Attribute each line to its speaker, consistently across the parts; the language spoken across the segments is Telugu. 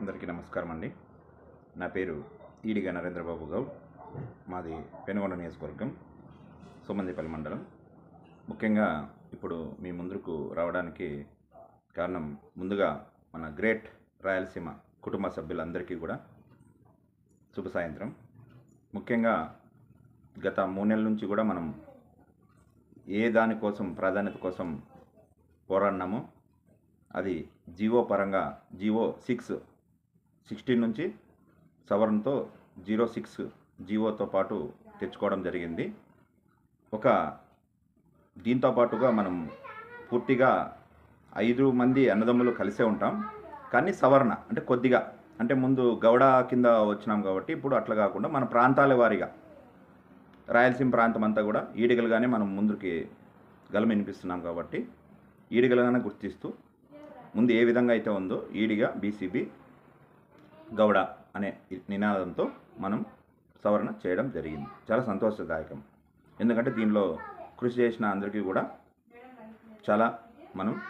Speaker 1: అందరికీ నమస్కారం అండి. నా పేరు ఈడిగా నరేంద్రబాబు గౌడ్. మాది పెనుగొండ నియోజకవర్గం సోమందిపల్లి మండలం. ముఖ్యంగా ఇప్పుడు మీ ముందుకు రావడానికి కారణం ముందుగా మన గ్రేట్ రాయలసీమ కుటుంబ సభ్యులందరికీ కూడా శుభ సాయంత్రం. ముఖ్యంగా గత మూడు నెలల నుంచి కూడా మనం ఏ దానికోసం ప్రాధాన్యత కోసం పోరాడినామో అది జీవో పరంగా జీవో సిక్స్ సిక్స్టీన్ నుంచి సవరణతో జీరో సిక్స్ జీవోతో పాటు తెచ్చుకోవడం జరిగింది. ఒక దీంతో పాటుగా మనం పూర్తిగా ఐదు మంది అన్నదమ్ములు కలిసే ఉంటాం. కానీ సవరణ అంటే కొద్దిగా అంటే ముందు గౌడ కింద వచ్చినాం కాబట్టి ఇప్పుడు అట్లా కాకుండా మన ప్రాంతాల వారీగా రాయలసీమ ప్రాంతం అంతా కూడా ఈడిగలుగానే మనం ముందుకి గలం వినిపిస్తున్నాం కాబట్టి ఈడిగలుగానే గుర్తిస్తూ ముందు ఏ విధంగా అయితే ఉందో ఈడిగా బీసీబీ గౌడ అనే నినాదంతో మనం సవరణ చేయడం జరిగింది. చాలా సంతోషదాయకం. ఎందుకంటే దీనిలో కృషి చేసిన అందరికీ కూడా చాలా మనం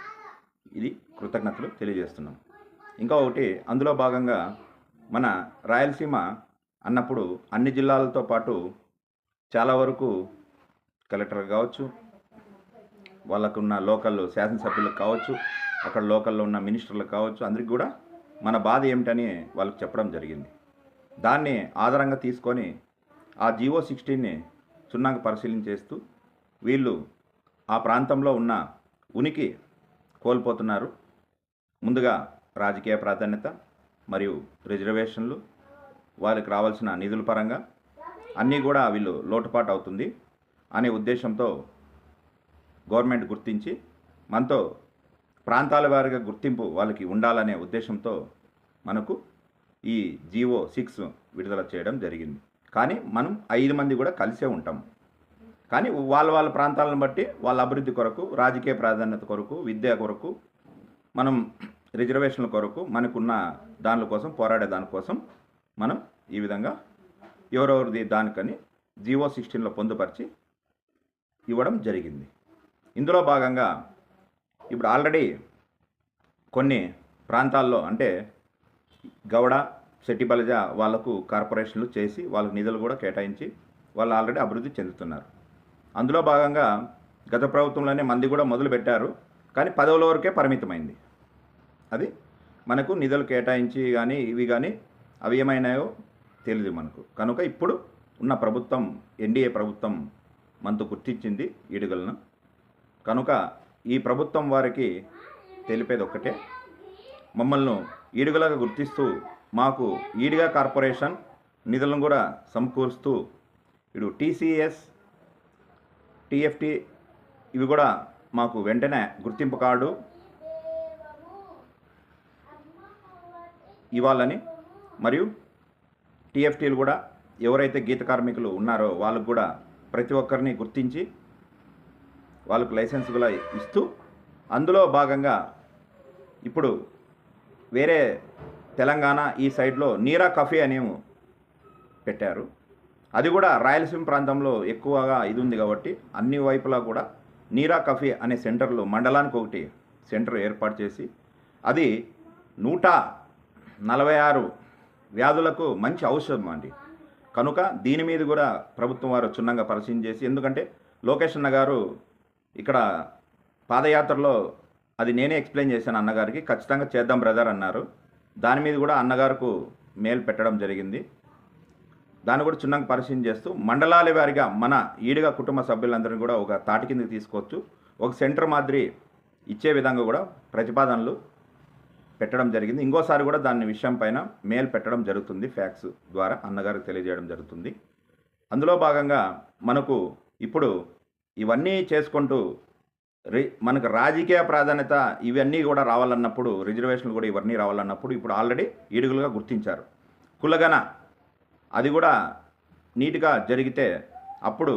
Speaker 1: ఇది కృతజ్ఞతలు తెలియజేస్తున్నాం. ఇంకా ఒకటి అందులో భాగంగా మన రాయలసీమ అన్నప్పుడు అన్ని జిల్లాలతో పాటు చాలా వరకు కలెక్టర్ కావచ్చు వాళ్ళకున్న లోకల్ శాసనసభ్యులకు కావచ్చు అక్కడ లోకల్లో ఉన్న మినిస్టర్లకు కావచ్చు అందరికి కూడా మన బాధ ఏమిటని వాళ్ళకి చెప్పడం జరిగింది. దాన్ని ఆధారంగా తీసుకొని ఆ జియో సిక్స్టీన్ని క్షుణ్ణంగా పరిశీలించేస్తూ వీళ్ళు ఆ ప్రాంతంలో ఉన్న ఉనికి కోల్పోతున్నారు. ముందుగా రాజకీయ ప్రాధాన్యత మరియు రిజర్వేషన్లు వారికి రావాల్సిన నిధుల పరంగా అన్నీ కూడా వీళ్ళు లోటుపాటు అవుతుంది అనే ఉద్దేశంతో గవర్నమెంట్ గుర్తించి మనతో ప్రాంతాల వారిగా గుర్తింపు వాళ్ళకి ఉండాలనే ఉద్దేశంతో మనకు ఈ జీవో సిక్స్ విడుదల చేయడం జరిగింది. కానీ మనం ఐదు మంది కూడా కలిసే ఉంటాం. కానీ వాళ్ళ వాళ్ళ ప్రాంతాలను బట్టి వాళ్ళ అభివృద్ధి కొరకు రాజకీయ ప్రాధాన్యత కొరకు విద్య కొరకు మనం రిజర్వేషన్ల కొరకు మనకున్న దానిల కోసం పోరాడే దానికోసం మనం ఈ విధంగా ఎవరెవరిది దానికని జీవో సిక్స్టీన్లో పొందుపరిచి ఇవ్వడం జరిగింది. ఇందులో భాగంగా ఇప్పుడు ఆల్రెడీ కొన్ని ప్రాంతాల్లో అంటే గౌడ సెట్టిబలజ వాళ్ళకు కార్పొరేషన్లు చేసి వాళ్ళకు నిధులు కూడా కేటాయించి వాళ్ళు ఆల్రెడీ అభివృద్ధి చెందుతున్నారు. అందులో భాగంగా గత ప్రభుత్వంలోనే మంది కూడా మొదలుపెట్టారు కానీ పదవుల వరకే పరిమితమైంది. అది మనకు నిధులు కేటాయించి కానీ ఇవి కానీ అవి ఏమైనాయో తెలియదు మనకు. కనుక ఇప్పుడు ఉన్న ప్రభుత్వం ఎన్డీఏ ప్రభుత్వం మనతో గుర్తించింది ఈడుగలను. కనుక ఈ ప్రభుత్వం వారికి తెలిపేది ఒక్కటే. మమ్మల్ని ఈడుగలాగా గుర్తిస్తూ మాకు ఈడిగా కార్పొరేషన్ నిధులను కూడా సమకూరుస్తూ ఇటు టీసీఎస్ టీఎఫ్టీ ఇవి కూడా మాకు వెంటనే గుర్తింపు కార్డు ఇవ్వాలని మరియు టీఎఫ్టీలు కూడా ఎవరైతే గీత కార్మికులు ఉన్నారో వాళ్ళకు కూడా ప్రతి ఒక్కరిని గుర్తించి వాళ్ళకు లైసెన్స్ కూడా ఇస్తూ అందులో భాగంగా ఇప్పుడు వేరే తెలంగాణ ఈ సైడ్లో నీరా కఫీ అనేము పెట్టారు. అది కూడా రాయలసీమ ప్రాంతంలో ఎక్కువగా ఇది ఉంది కాబట్టి అన్ని వైపులా కూడా నీరా కఫీ అనే సెంటర్లు మండలానికి ఒకటి సెంటర్ ఏర్పాటు చేసి అది నూట నలభై ఆరు వ్యాధులకు మంచి ఔషధం అండి. కనుక దీని మీద కూడా ప్రభుత్వం వారు క్షుణ్ణంగా పరిశీలన చేసి ఎందుకంటే లోకేష్ అన్న గారు ఇక్కడ పాదయాత్రలో అది నేనే ఎక్స్ప్లెయిన్ చేశాను అన్నగారికి. ఖచ్చితంగా చేద్దాం బ్రదర్ అన్నారు. దాని మీద కూడా అన్నగారుకు మేలు పెట్టడం జరిగింది. దాన్ని కూడా క్షుణ్ణంగా పరిశీలన చేస్తూ మండలాల వారిగా మన ఈడుగా కుటుంబ సభ్యులందరినీ కూడా ఒక తాటి కిందకి తీసుకోవచ్చు. ఒక సెంటర్ మాదిరి ఇచ్చే విధంగా కూడా ప్రతిపాదనలు పెట్టడం జరిగింది. ఇంకోసారి కూడా దాని విషయం పైన మేల్ పెట్టడం జరుగుతుంది ఫ్యాక్స్ ద్వారా అన్నగారికి తెలియజేయడం జరుగుతుంది. అందులో భాగంగా మనకు ఇప్పుడు ఇవన్నీ చేసుకుంటూ రి మనకు రాజకీయ ప్రాధాన్యత ఇవన్నీ కూడా రావాలన్నప్పుడు రిజర్వేషన్లు కూడా ఇవన్నీ రావాలన్నప్పుడు ఇప్పుడు ఆల్రెడీ ఈడుగులుగా గుర్తించారు. కులగన అది కూడా నీట్గా జరిగితే అప్పుడు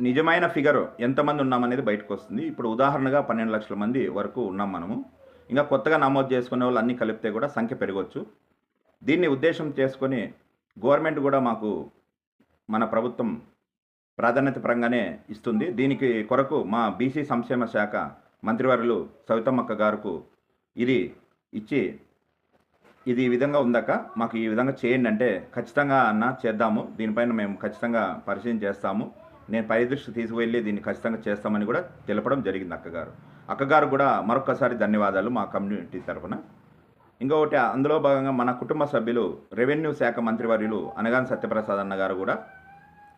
Speaker 1: నిజమైన ఫిగర్ ఎంతమంది ఉన్నామనేది బయటకు వస్తుంది ఇప్పుడు ఉదాహరణగా పన్నెండు లక్షల మంది వరకు ఉన్నాం మనము. ఇంకా కొత్తగా నమోదు చేసుకునే వాళ్ళు అన్నీ కలిపితే కూడా సంఖ్య పెరగవచ్చు దీన్ని ఉద్దేశం చేసుకొని గవర్నమెంట్ కూడా మాకు మన ప్రభుత్వం ప్రాధాన్యత పరంగానే ఇస్తుంది. దీనికి కొరకు మా బీసీ సంక్షేమ శాఖ మంత్రివర్యులు సవితమ్మక్క గారుకు ఇది ఇచ్చి ఇది ఈ విధంగా ఉందాక మాకు ఈ విధంగా చేయండి అంటే ఖచ్చితంగా అన్న చేద్దాము. దీనిపైన మేము ఖచ్చితంగా పరిశీలన చేస్తాము. నేను పై దృష్టి తీసుకువెళ్ళి దీన్ని ఖచ్చితంగా చేస్తామని కూడా తెలపడం జరిగింది అక్కగారు అక్కగారు కూడా మరొకసారి ధన్యవాదాలు మా కమ్యూనిటీ తరఫున ఇంకొకటి అందులో భాగంగా మన కుటుంబ సభ్యులు రెవెన్యూ శాఖ మంత్రివర్యులు అనగాని సత్యప్రసాద్ అన్న గారు కూడా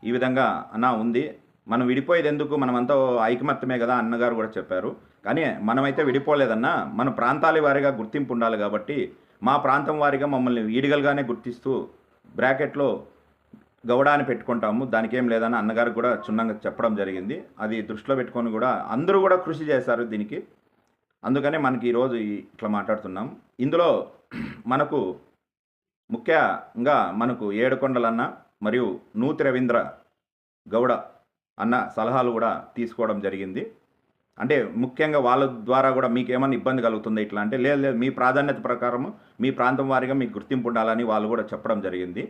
Speaker 1: ఈ విధంగా అన్న ఉంది. మనం విడిపోయేది ఎందుకు మనమంతా ఐకమత్యమే కదా అన్నగారు కూడా చెప్పారు. కానీ మనమైతే విడిపోలేదన్నా మన ప్రాంతాల వారిగా గుర్తింపు ఉండాలి కాబట్టి మా ప్రాంతం వారిగా మమ్మల్ని ఈడిగలుగానే గుర్తిస్తూ బ్రాకెట్లో గౌడ అని పెట్టుకుంటాము. దానికి ఏం లేదని అన్నగారు కూడా క్షుణ్ణంగా చెప్పడం జరిగింది. అది దృష్టిలో పెట్టుకొని కూడా అందరూ కూడా కృషి చేశారు దీనికి. అందుకనే మనకి ఈరోజు ఇట్లా మాట్లాడుతున్నాం. ఇందులో మనకు ముఖ్యంగా మనకు ఏడుకొండలన్న మరియు నూతి రవీంద్ర గౌడ అన్న సలహాలు కూడా తీసుకోవడం జరిగింది. అంటే ముఖ్యంగా వాళ్ళ ద్వారా కూడా మీకు ఏమైనా ఇబ్బంది కలుగుతుంది ఇట్లా అంటే లేదు లేదు మీ ప్రాధాన్యత ప్రకారం మీ ప్రాంతం వారిగా మీకు గుర్తింపు ఉండాలని వాళ్ళు కూడా చెప్పడం జరిగింది.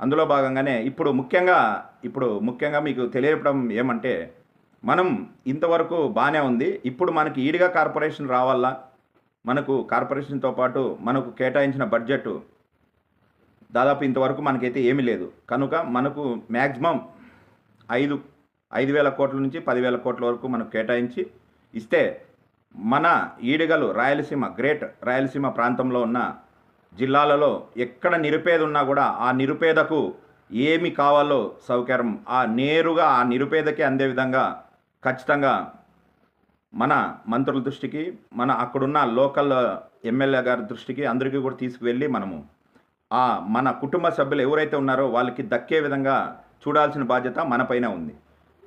Speaker 1: అందులో భాగంగానే ఇప్పుడు ముఖ్యంగా ఇప్పుడు ముఖ్యంగా మీకు తెలియపడం ఏమంటే మనం ఇంతవరకు బాగానే ఉంది. ఇప్పుడు మనకి ఈడిగా కార్పొరేషన్ రావాలా? మనకు కార్పొరేషన్తో పాటు మనకు కేటాయించిన బడ్జెట్ దాదాపు ఇంతవరకు మనకైతే ఏమీ లేదు. కనుక మనకు మ్యాక్సిమం ఐదు ఐదు వేల కోట్ల నుంచి పదివేల కోట్ల వరకు మనకు కేటాయించి ఇస్తే మన ఈడగలు రాయలసీమ గ్రేట్ రాయలసీమ ప్రాంతంలో ఉన్న జిల్లాలలో ఎక్కడ నిరుపేద ఉన్నా కూడా ఆ నిరుపేదకు ఏమి కావాలో సౌకర్యం ఆ నేరుగా ఆ నిరుపేదకి అందే విధంగా ఖచ్చితంగా మన మంత్రుల దృష్టికి మన అక్కడున్న లోకల్ ఎమ్మెల్యే గారి దృష్టికి అందరికీ కూడా తీసుకువెళ్ళి మనము ఆ మన కుటుంబ సభ్యులు ఎవరైతే ఉన్నారో వాళ్ళకి దక్కే విధంగా చూడాల్సిన బాధ్యత మనపైన ఉంది.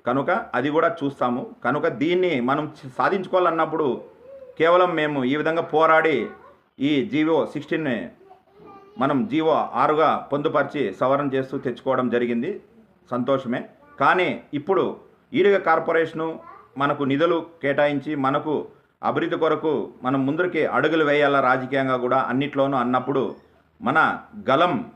Speaker 1: కనుక అది కూడా చూస్తాము. కనుక దీన్ని మనం సాధించుకోవాలన్నప్పుడు కేవలం మేము ఈ విధంగా పోరాడి ఈ జీవో సిక్స్టీన్ని మనం జీవో ఆరుగా పొందుపరిచి సవరణ చేస్తూ తెచ్చుకోవడం జరిగింది. సంతోషమే. కానీ ఇప్పుడు ఈడిగ కార్పొరేషను మనకు నిధులు కేటాయించి మనకు అభివృద్ధి కొరకు మనం ముందరికి అడుగులు వేయాలా రాజకీయంగా కూడా అన్నిట్లోనూ అన్నప్పుడు మన గలం